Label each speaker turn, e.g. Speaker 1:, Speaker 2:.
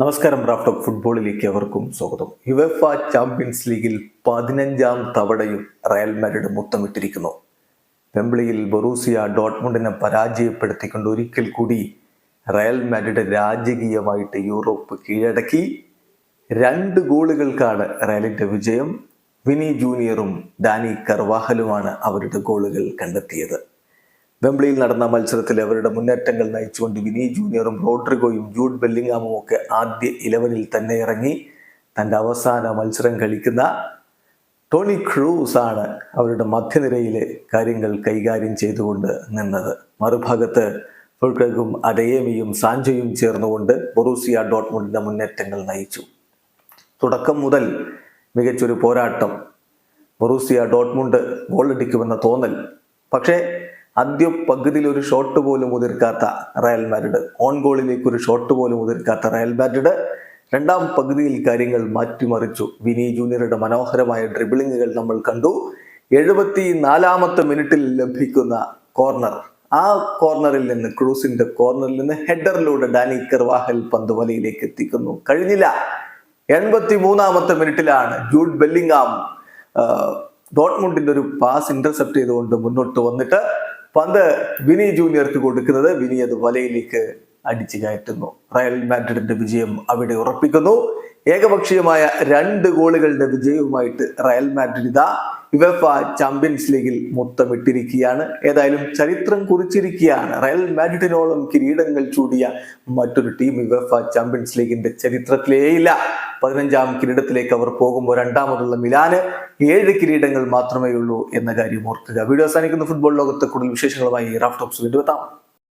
Speaker 1: നമസ്കാരം റാഫ്റ്റോക്ക് ഫുട്ബോളിലേക്ക് അവർക്കും സ്വാഗതം. യുവഫ ചാമ്പ്യൻസ് ലീഗിൽ പതിനഞ്ചാം തവണയും റയൽ മാഡ്രിഡ് മുത്തമിട്ടിരിക്കുന്നു വെമ്പിളിയിൽ ബൊറൂസിയ ഡോട്ട്മുണ്ടിനെ പരാജയപ്പെടുത്തിക്കൊണ്ട് ഒരിക്കൽ കൂടി റയൽ മാഡ്രിഡ് രാജകീയമായിട്ട് യൂറോപ്പ് കീഴടക്കി. രണ്ട് ഗോളുകൾക്കാണ് റയലിന്റെ വിജയം. വിനി ജൂനിയറും ഡാനി കർവാഹലുമാണ് അവരുടെ ഗോളുകൾ കണ്ടെത്തിയത്. വെംബ്ലിയിൽ നടന്ന മത്സരത്തിൽ അവരുടെ മുന്നേറ്റങ്ങൾ നയിച്ചുകൊണ്ട് വിനി ജൂനിയറും റോഡ്രിഗോയും ജൂഡ് ബെല്ലിംഗാമും ഒക്കെ ആദ്യ ഇലവനിൽ തന്നെ ഇറങ്ങി തന്റെ അവസാന മത്സരം കളിക്കുന്ന ടോണി ക്രൂസ് ആണ് അവരുടെ മധ്യനിരയിലെ കാര്യങ്ങൾ കൈകാര്യം ചെയ്തുകൊണ്ട് നിന്നത്. മറുഭാഗത്ത് ഫുൾക്കും അഡയേമിയും സാഞ്ചയും ചേർന്നുകൊണ്ട് ബൊറൂസിയ ഡോട്ട്മുണ്ടിന്റെ മുന്നേറ്റങ്ങൾ നയിച്ചു. തുടക്കം മുതൽ മികച്ചൊരു പോരാട്ടം ബൊറൂസിയ ഡോട്ട്മുണ്ട് ഗോളടിക്കുമെന്ന തോന്നൽ. പക്ഷേ ആദ്യ പകുതിയിൽ ഒരു ഷോട്ട് പോലും ഉതിർക്കാത്ത റയൽ മാഡ്രിഡ്. ഓൺ ഗോളിലേക്ക് ഒരു ഷോട്ട് പോലും ഉതിർക്കാത്ത റയൽ മാഡ്രിഡ്. രണ്ടാം പകുതിയിൽ കാര്യങ്ങൾ മാറ്റിമറിച്ചു. വിനി ജൂനിയറുടെ മനോഹരമായ ഡ്രിബിളിങ്ങുകൾ നമ്മൾ കണ്ടു. എഴുപത്തി നാലാമത്തെ മിനിറ്റിൽ ലഭിക്കുന്ന കോർണർ ആ കോർണറിൽ നിന്ന് ക്രൂസിന്റെ കോർണറിൽ നിന്ന് ഹെഡറിലൂടെ ഡാനി കർവാഹൽ പന്ത് വലയിലേക്ക് എത്തിക്കുന്നു. കഴിഞ്ഞില്ല. എൺപത്തി മൂന്നാമത്തെ മിനിറ്റിലാണ് ജൂഡ് ബെല്ലിംഗാം ഡോട്ട്മുണ്ടിന്റെ ഒരു പാസ് ഇന്റർസെപ്റ്റ് ചെയ്തുകൊണ്ട് മുന്നോട്ട് വന്നിട്ട് പന്ത് വിനി ജൂനിയർക്ക് കൊടുക്കുന്നത് വിനി അത് വലയിലേക്ക് അടിച്ചു കയറ്റുന്നു. റയൽ മാഡ്രിഡിന്റെ വിജയം അവിടെ ഉറപ്പിക്കുന്നു. ഏകപക്ഷീയമായ രണ്ട് ഗോളുകളുടെ വിജയവുമായിട്ട് റയൽ മാഡ്രിഡ് ഇതാ യുവഫ ചാമ്പ്യൻസ് ലീഗിൽ മുത്തമിട്ടിരിക്കുകയാണ്. ഏതായാലും ചരിത്രം കുറിച്ചിരിക്കുകയാണ്. റയൽ മാഡ്രിഡിനോളം കിരീടങ്ങൾ ചൂടിയ മറ്റൊരു ടീം യുവഫ ചാമ്പ്യൻസ് ലീഗിന്റെ ചരിത്രത്തിലേയില്ല. പതിനഞ്ചാം കിരീടത്തിലേക്ക് അവർ പോകുമ്പോൾ രണ്ടാമതുള്ള മിലാന് ഏഴ് കിരീടങ്ങൾ മാത്രമേ ഉള്ളൂ എന്ന കാര്യം ഓർക്കുക. വീഡിയോ അവസാനിക്കുന്ന. ഫുട്ബോൾ ലോകത്തെ കൂടുതൽ വിശേഷങ്ങളുമായി റാഫ്റ്റോപ്സ് വീണ്ടും